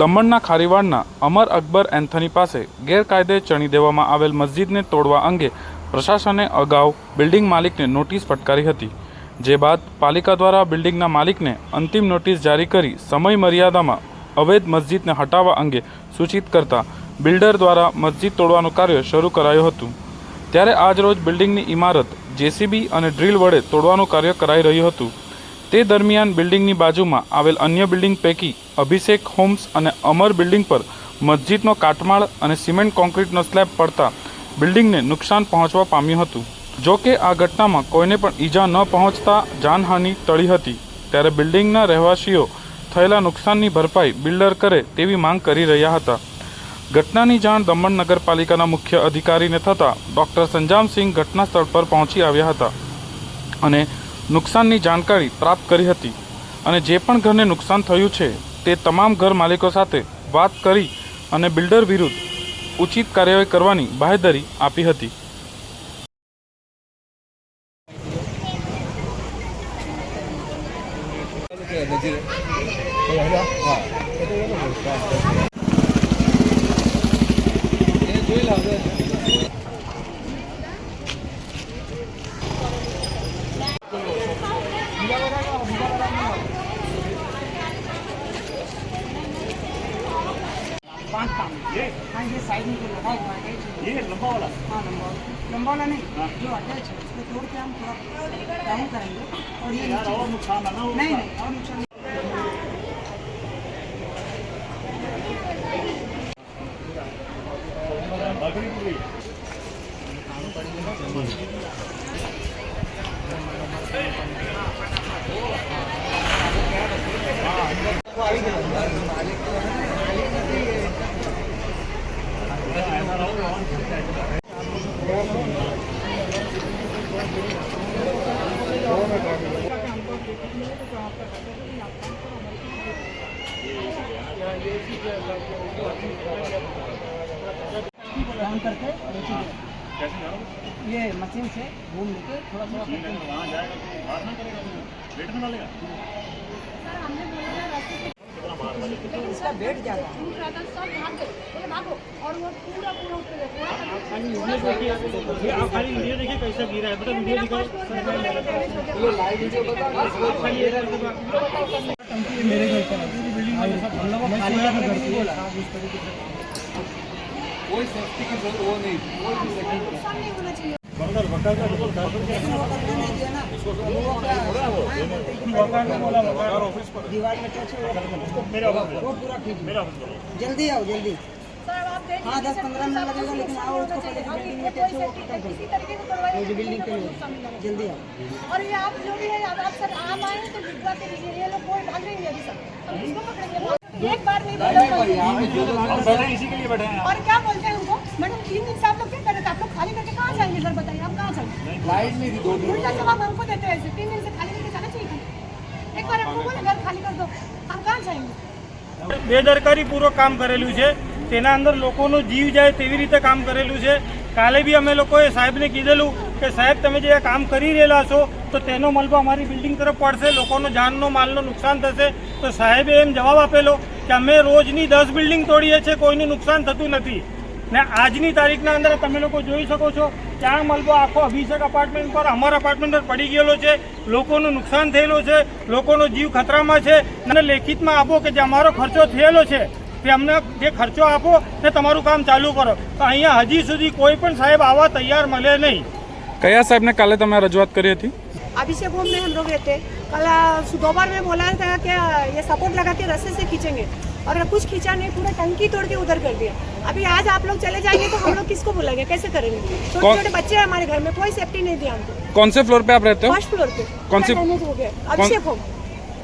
દમણના ખારીવાડના અમર અકબર એન્થની પાસે ગેરકાયદે ચણી દેવામાં આવેલ મસ્જિદને તોડવા અંગે પ્રશાસને અગાઉ બિલ્ડિંગ માલિકને નોટિસ ફટકારી હતી. જે બાદ પાલિકા દ્વારા બિલ્ડિંગના માલિકને અંતિમ નોટિસ જારી કરી સમય મર્યાદામાં અવૈધ મસ્જિદને હટાવવા અંગે સૂચિત કરતા બિલ્ડર દ્વારા મસ્જિદ તોડવાનું કાર્ય શરૂ કરાયું હતું. ત્યારે આજરોજ બિલ્ડિંગની ઇમારત જેસીબી અને ડ્રીલ વડે તોડવાનું કાર્ય કરાઈ રહ્યું હતું. તે દરમિયાન બિલ્ડિંગની બાજુમાં આવેલ અન્ય બિલ્ડિંગ પૈકી અભિષેક હોમ્સ અને અમર બિલ્ડિંગ પર મસ્જિદનો કાટમાળ અને સિમેન્ટ કોન્ક્રીટનો સ્લેબ પડતા બિલ્ડિંગને નુકસાન પહોંચવા પામ્યું હતું. જો કે આ ઘટનામાં કોઈને પણ ઈજા ન પહોંચતા જાનહાનિ ટળી હતી. ત્યારે બિલ્ડિંગના રહેવાસીઓ થયેલા નુકસાનની ભરપાઈ બિલ્ડર કરે તેવી માંગ કરી રહ્યા હતા. ઘટનાની જાણ દમણ નગરપાલિકાના મુખ્ય અધિકારીને થતાં ડૉક્ટર સંજામસિંહ ઘટના સ્થળ પર પહોંચી આવ્યા હતા અને નુકસાનની જાણકારી પ્રાપ્ત કરી હતી અને જે પણ ઘરને નુકસાન થયું છે તે તમામ ઘર માલિકો સાથે વાત કરી અને બિલ્ડર વિરુદ્ધ ઉચિત કાર્યવાહી કરવાની બાહેધરી આપી હતી. काम हाँ ये साइड में जो लगा हुआ है ये लंबा वाला हाँ लंबा वाला लंबा वाला नहीं जो अटैच है उसको तोड़ के हम थोड़ा डाउन करेंगे और ये नीचे और नुकसान नहीं नहीं और नुकसान काम करके ये मशीन से घूम लेके थोड़ा सा वहाँ जाएगा तो बात ना करेगा वेट बना लेगा इसका वेट ज़्यादा आप खाली वीडियो देखिए कैसा गिरा है मतलब वीडियो ये लाइव वीडियो बताओ खाली मेरे घर पर कोई सेफ्टी की वो नहीं। कोई भी सेफ्टी नहीं होना चाहिए जल्दी आओ जल्दी हाँ दस पंद्रह मिनट लगेगा लेकिन आओ उसको पहले बिल्डिंग में पूछो बिल्डिंग के लिए जल्दी आओ और ये आप जो भी है आप सर आम आए तो भिजवा के दीजिए ये लोग कोई भाग नहीं अभी सब इसको पकड़ेंगे एक बार नहीं बोलो इसी के लिए बैठे हैं और क्या बोलते हैं उनको मैडम तीन दिन से आप लोग क्या आप कहाँ जाएंगे लाइट नहीं थी दो दिन उल्टा जवाब हमको देते हैं ऐसे तीन दिन से खाली करके जाना चाहिए था एक बार आपको बोले घर खाली कर दो हम कहाँ जाएंगे બેદરકારીપૂર્વક કામ કરેલું છે તેના અંદર લોકોનો જીવ જાય તેવી રીતે કામ કરેલું છે કાલે બી અમે લોકોએ સાહેબને કીધેલું કે સાહેબ તમે જે આ કામ કરી રહેલા છો તો તેનો મલબો અમારી બિલ્ડિંગ તરફ પડશે લોકોનો જાનનો માલનો નુકસાન થશે તો સાહેબે એમ જવાબ આપેલો કે અમે રોજની દસ બિલ્ડિંગ તોડીએ છીએ કોઈનું નુકસાન થતું નથી ને આજની તારીખના અંદર તમે લોકો જોઈ શકો છો કે આ મલબો આખો અભિષેક અપાર્ટમેન્ટ પર અમર અપાર્ટમેન્ટ પર પડી ગયેલો છે લોકોનું નુકસાન થયેલું છે લોકોનો જીવ ખતરામાં છે અને લેખિતમાં આપો કે જે અમારો ખર્ચો થયેલો છે તે અમને જે ખર્ચો આપો ને તમારું કામ ચાલુ કરો તો અહીંયા હજી સુધી કોઈ પણ સાહેબ આવા તૈયાર મળે નહીં કયા સાહેબને કાલે તમે રજૂઆત કરી હતી अभिषेक होम में हम लोग रहते कल अ, दोपहर में बोला था कि अ, ये सपोर्ट लगा के रस्से से खींचेंगे और कुछ खींचा नहीं पूरा टंकी तोड़ के उधर कर दिया। अभी आज आप लोग चले जाएँगे तो हम लोग किसको बुलाएँगे कैसे करेंगे? छोटे छोटे बच्चे हैं हमारे घर में कोई सेफ्टी नहीं दिया हमको। कौन से फ्लोर पे आप रहते हो? फ़र्स्ट फ्लोर पे। कौन से हो गया। अभिषेक होम